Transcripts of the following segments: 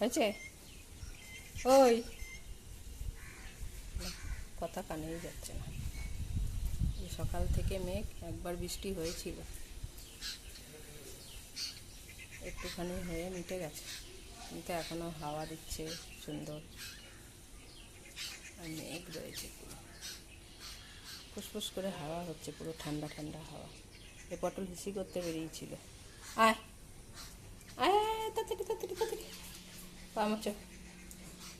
হয়েছে? ওই। কথা কানেই যাচ্ছে না। সকাল থেকে মেঘ, একবার বৃষ্টি হয়েছিল। একটুখানি হয়ে মিটে গেছে। কিন্তু এখনও হাওয়া দিচ্ছে, সুন্দর। আর মেঘ রয়েছে পুরো। ফুসফুস করে হাওয়া হচ্ছে, পুরো ঠান্ডা ঠান্ডা হাওয়া। এ পটল হিসি করতে বেরিয়েছিল। আয় আয়, আয়, তাড়াতাড়ি তাড়াতাড়ি তাড়াতাড়ি পামচ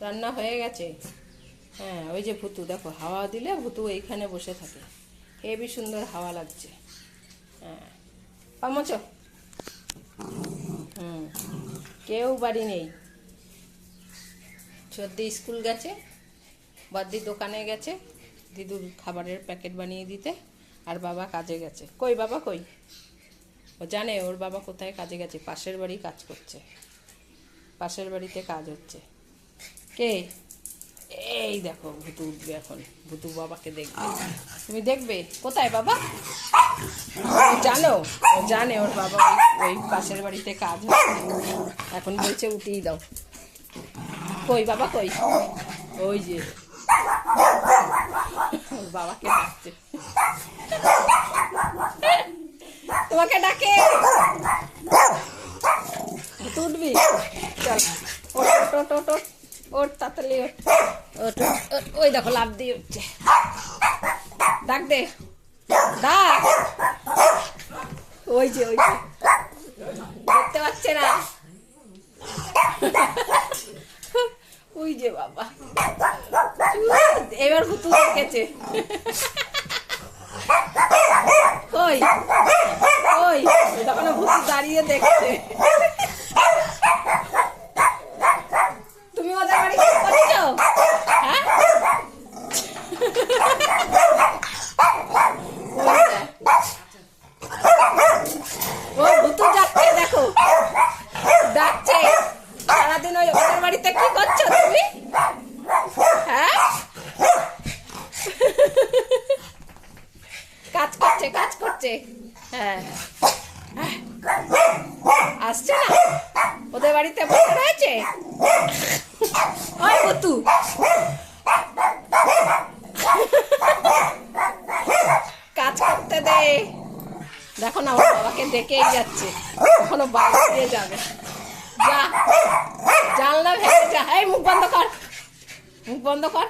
রান্না হয়ে গেছে। হ্যাঁ ওই যে ভুতু, দেখো, হাওয়া দিলে ভুতু এইখানে বসে থাকে। হেবি সুন্দর হাওয়া লাগছে। হ্যাঁ পামচ হুম, কেউ বাড়ি নেই। সর্দি স্কুল গেছে, বাদ্দি দোকানে গেছে, দিদুর খাবারের প্যাকেট বানিয়ে দিতে, আর বাবা কাজে গেছে। কই বাবা কই? ও জানে ওর বাবা কোথায় কাজে গেছে, পাশের বাড়ি কাজ করছে। পাশের বাড়িতে কাজ হচ্ছে। কে? এই দেখো ভুতু উঠবে এখন। ভুতু বাবাকে দেখবে। তুমি দেখবে? কোথায় বাবা? জানো? জানে ওর বাবা ওই- পাশের বাড়িতে কাজ এখন বলছে উঠিয়ে দাও। কই বাবা কই? ওই যে। ওর বাবাকে ডাকছে। তোমাকে ডাকে? উঠবি চল। ওট ওট ওট ওট ওট তাড়াতাড়ি ওট ওট ওই দেখো লাভ দিয়ে উঠছে। ডাক দে। ডাক। ওই যে ওই যে। দেখতে পাচ্ছে না? ওই যে বাবা। এবার ভুতু দেখেছে কই কই তখন ভুতু দাঁড়িয়ে দেখছে তুমি ওদের বাড়ি কি করছ হ্যাঁ ওই যে। ও ভুতু যাচ্ছে দেখো ডাকছে সারাদিন ওই ওদের বাড়িতে কি করছ তুমি হ্যাঁ কাজ করছে করছে হ্যাঁ। আসছে না? ওদের বাড়িতে বসে রয়েছে? কাজ করতে দে। দেখো না, ওর বাবাকে ডেকেই যাচ্ছে। এখনও বাইরে দিয়ে যাবে। যা। জানলা ভেঙে যা। এই, মুখ বন্ধ কর। মুখ বন্ধ কর।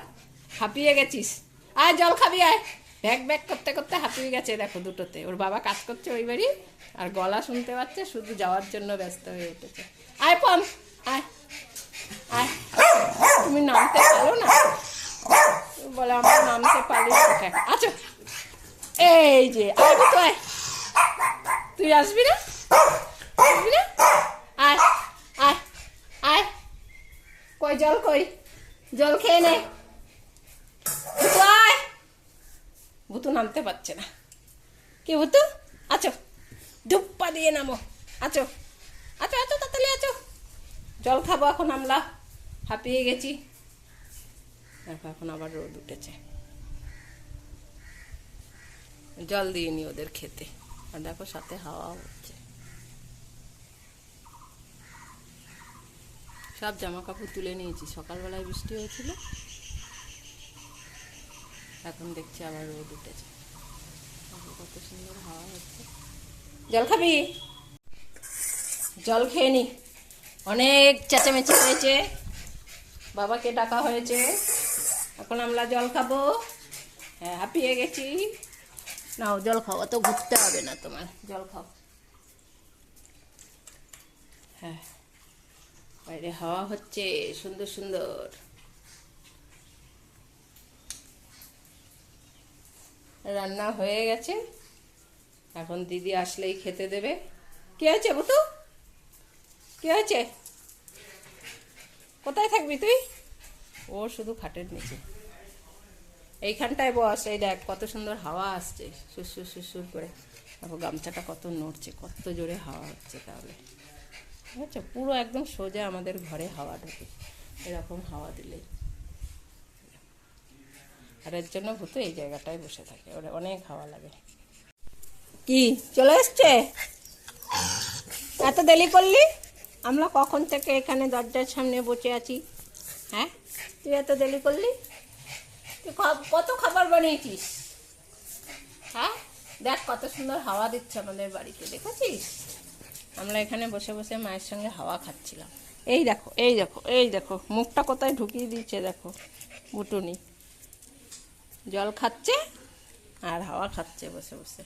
হাঁপিয়ে গেছিস। আয়, জল খাবি, আয়। ব্যাগ ব্যাগ করতে করতে হাঁপিয়ে গেছে, দেখো দুটোতে। ওর বাবা কাজ করছে ওই বাড়ি, আর গলা শুনতে পাচ্ছে, শুধু যাওয়ার জন্য ব্যস্ত হয়ে উঠেছে। আয় পম আয় আয়। তুমি নামতে পারো না? বলে, আমরা নামতে পারি আচ্ছা। এই যে, আয় তো আয়। তুই আসবি না? আসবি না? আয় আয় আয়। কই, জল কই? জল খেয়ে নে। আয়। ভুতু নামতে পারছে না। কি ভুতু? আছো। ধুপ্পা দিয়ে নামো। আছো। আছো আছো, তাড়াতাড়ি আছো। জল খাব এখন আমরা হাঁপিয়ে গেছি। দেখো, এখন আবার রোদ উঠেছে। জল দিয়ে নি ওদের খেতে। আর দেখো, সাথে হাওয়া হচ্ছে। সব জামা কাপড় তুলে নিয়েছি। সকালবেলায় বৃষ্টি হয়েছিল। এখন দেখছি আবার রোদ উঠেছে। কত সুন্দর হাওয়া হচ্ছে। জল খাবি? জল খেয়ে নি। অনেক চেঁচামেচি হয়েছে। বাবাকে ডাকা হয়েছে। এখন আমরা জল খাব। হ্যাঁ হাঁপিয়ে গেছি। নাও, জল খাও। অত ঘুরতে হবে না তোমার। জল খাও। হ্যাঁ। বাইরে হাওয়া হচ্ছে। সুন্দর সুন্দর। রান্না হয়ে গেছে। এখন দিদি আসলেই খেতে দেবে। কি হয়েছে বুতু কি হয়েছে কোথায় থাকবি তুই? ও শুধু খাটের নিচে। এইখানটায় বস, এই দেখ কত সুন্দর হাওয়া আসছে। সুসুর সুসুর করে। দেখো গামছাটা কত নড়ছে, কত জোরে হাওয়া হচ্ছে তাহলে। বুঝছ পুরো একদম সোজা আমাদের ঘরে হাওয়া ঢোকে। এরকম হাওয়া দিলেই। আর এর জন্য ভূত এই জায়গাটায় বসে থাকে, ওর অনেক হাওয়া লাগে। কি, চলে এসছে? এত দেরি করলি? আমরা কখন থেকে এখানে দরজার সামনে বসে আছি? হ্যাঁ? তুই এত দেরি করলি? তুই কত খাবার বানিয়েছিস? হ্যাঁ? দেখ কত সুন্দর হাওয়া দিচ্ছে আমাদের বাড়িতে, দেখেছিস? আমরা এখানে বসে বসে মায়ের সঙ্গে হাওয়া খাচ্ছিলাম। এই দেখো এই দেখো এই দেখো, মুখটা কোথায় ঢুকিয়ে দিচ্ছে দেখো বুটুনি জল খাচ্ছে আর হাওয়া খাচ্ছে বসে বসে।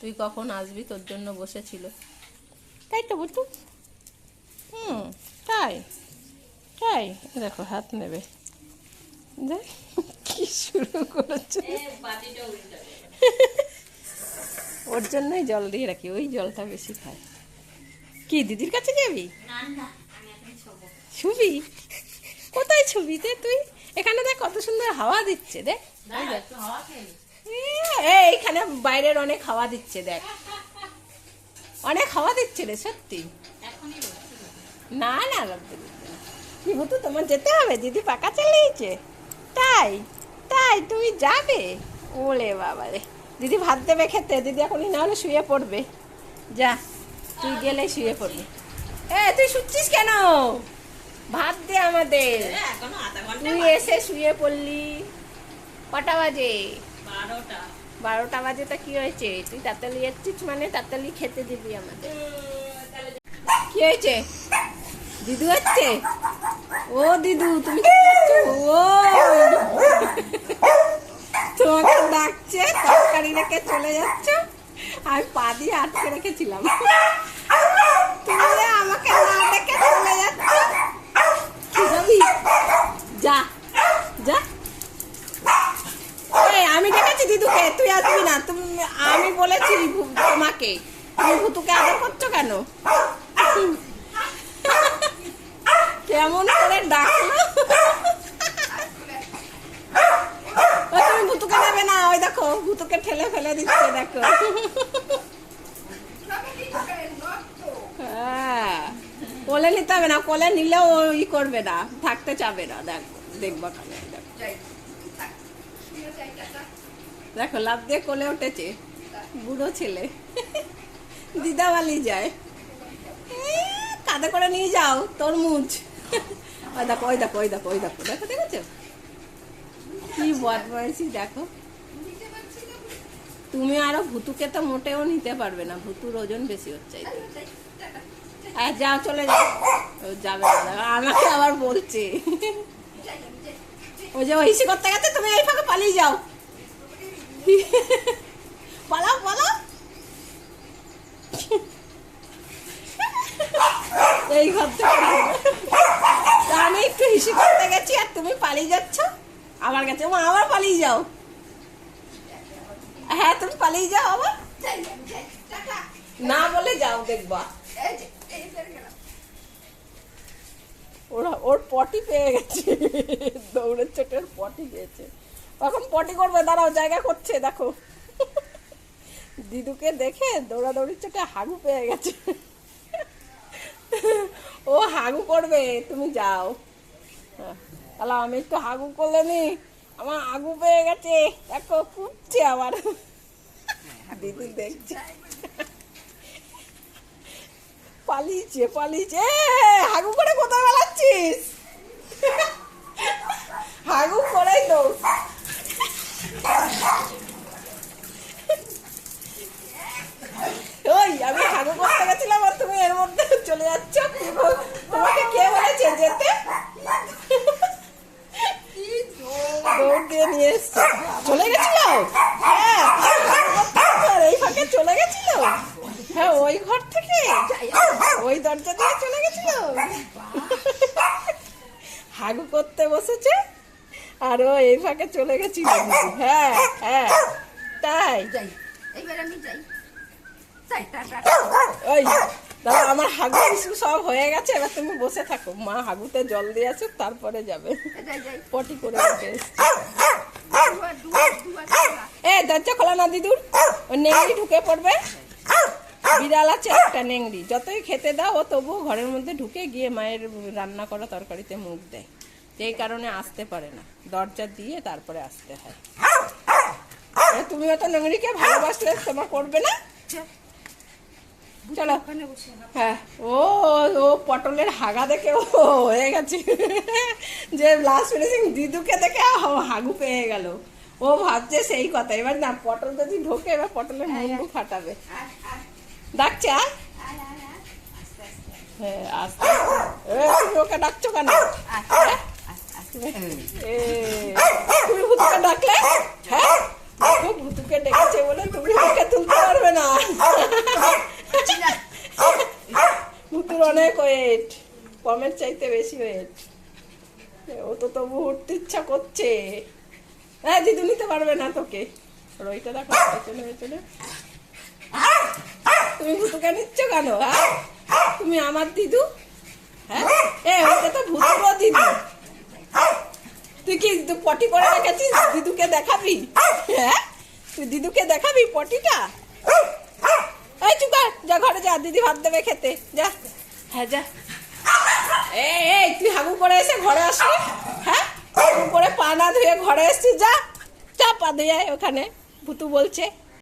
তুই কখন আসবি? তোর জন্য বসেছিল। তাই তো বুটু হুম তাই তাই। দেখো হাত নেবে। দেখ কি শুরু করেছে। ওর জন্যই জল দিয়ে রাখি ওই জলটা বেশি খায়। কি দিদির কাছে যাবি? ছবি। কোথায় ছবিতে তুই? এখানে দেখ কত সুন্দর হাওয়া দিচ্ছে দেখ। এইখানে বাইরের অনেক হাওয়া দিচ্ছে দেখ। অনেক হাওয়া দিচ্ছে রে সত্যি। না না কি হতো তোমার যেতে হবে দিদি পাকা চালিয়েছে। তাই তাই তুমি যাবে? ওলে বাবা রে। দিদি ভাত দেবে খেতে দিদি এখনই না হলে শুয়ে পড়বে। যা তুই গেলে শুয়ে পড়বি। এ তুই শুচ্ছিস কেন? ভাত দে আমাদের। তুই এসে শুয়ে পড়লি। কটা বাজে? বারোটা। বারোটা বাজে তা কি হয়েছে? তুই তাড়াতাড়ি এসছিস মানে তাড়াতাড়ি খেতে দিবি আমাদের কি হয়েছে? দিদু হচ্ছে ও দিদু তুমি কি করছ? ও। তোমাকে ডাকছে তরকারি রেখে চলে যাচ্ছ। আমি পা দিয়ে আটকে রেখেছিলাম। তুমি আমাকে না ডেকে চলে যাচ্ছ? যা এই, আমি দিদুকে তুই আসবি না। তুমি আমি বলেছি তোমাকে। তুমি ভুতুকে আদর করছ কেন? কেমন করে ডাকলো? তুমি ভুতুকে নেবে না ওই দেখো ভুতুকে ঠেলে ফেলে দিচ্ছে দেখো। হ্যাঁ, কোলে নিতে হবে না কোলে নিলেও ই করবে না থাকতে চাবে না দেখ দেখব দেখো। দেখো, লাভ দিয়ে কোলে উঠেছে। বুড়ো ছেলে। দিদাবালি যায়। কাঁধে করে নিয়ে যাও, তরমুজ। ওই দেখো ওই দেখো ওই দেখো ওই দেখো। দেখো, দেখেছ? কি বদমাইশি, দেখো। তুমি আরও ভুতুকে তো মোটেও নিতে পারবে না। ভুতুর ওজন বেশি হচ্ছে তো। হ্যাঁ যাও, চলে যাও। যাবে আমাকে আবার বলছে। ওই যে হিসি করতে গেছে, তুমি এই ফাঁকে পালিয়ে যাও। পালাও পালাও এই আমি একটু হিসি করতে গেছি আর তুমি পালিয়ে যাচ্ছ। আমার কাছে মা, আবার পালিয়ে যাও। হ্যাঁ তুমি পালিয়ে যাও আবার। না বলে যাও দেখবা। ওরা, ওর পটি পেয়ে গেছে। দৌড়ের চোটের পটি পেয়েছে। এখন পটি করবে দাঁড়াও জায়গা করছে দেখো। দিদুকে দেখে দৌড়াদৌড়ির চোখে হাগু পেয়ে গেছে। ও হাগু করবে তুমি যাও। হ্যাঁ, তাহলে আমি একটু হাগু করলে নি আমার হাগু পেয়ে গেছে। দেখো কুপছে আমার দিদি দেখছে। পালিয়েছে পালিয়েছে। হাগু করে কোথায় বেলাচ্ছিস হাগু করেই দৌড় ওই আমি হাগু করতে গেছিলাম আর তুমি এর মধ্যে চলে যাচ্ছ? তোমাকে কে বলেছে যেতে? দৌড় দিয়ে নিয়ে এসছে। চলে গেছিল? হ্যাঁ এই ফাঁকে চলে গেছিল? হ্যাঁ ওই ঘর থেকে। ওই দরজা দিয়ে চলে গেছিল? হাগু করতে বসেছে আর ও এই ফাঁকে চলে গেছিল। হ্যাঁ হ্যাঁ তাই। যাই এইবার আমি যাই। যাই টাটা ওই দাদা, আমার হাগু ইস্যু সব হয়ে গেছে, এবার তুমি বসে থাকো। মা হাগুতে জল দিয়েছে তারপরে যাবে। পটি করে। এ, দরজা খোলা না, দিদুর। ও নেংড়ি ঢুকে পড়বে। বিড়াল আছে একটা নেংড়ি। যতই খেতে দাও, ও তবুও ঘরের মধ্যে ঢুকে গিয়ে মায়ের রান্না করা তরকারিতে মুখ দেয়। সেই কারণে আসতে পারে না। দরজা দিয়ে তারপরে আসতে হয়। তুমি অত নেংড়িকে ভালোবাসলে, তোমার করবে না? চলো। হ্যাঁ। ও ও পটলের হাগা দেখে ও হয়ে গেছে। যে লাস্ট ফিনিশিং দিদুকে দেখে হাগু পেয়ে গেল। ও ভাবছে সেই কথা। এবার না পটল যদি ঢোকে এবার পটলের মুন্ডু ফাটাবে। ডাকছে আর হ্যাঁ আস্তে। ওকে ডাকছো কেন? তুমি ভুতুকে ডাকলে? হ্যাঁ? ভুতুকে ডেকেছে বলে তুমি ওকে তুলতে পারবে না। ভুতুর অনেক ওয়েট কমের চাইতে বেশি ওয়েট ও তো তবু উঠতে ইচ্ছা করছে। হ্যাঁ দিদু নিতে পারবে না তোকে। আর ওইটা দেখো, পেছনে পেছনে। তুমি ভুতুকে নিচ্ছ কেন হ্যাঁ? তুমি আমার দিদু? হ্যাঁ? এ ওইটা তো ভুতুরও দিদু। তুই কি পটি করে রেখেছিস? দিদুকে দেখাবি? হ্যাঁ? তুই দিদুকে দেখাবি পটিটা? যা ঘরে যা দিদি ভাত দেবে খেতে যা। হ্যাঁ যা। এই এই তুই হাগু করে এসে ঘরে আসবি হ্যাঁ? হাগু করে পা না ধুয়ে ঘরে এসছিস যা। চা পা দিয়ে আয় ওখানে ভুতু বলছে।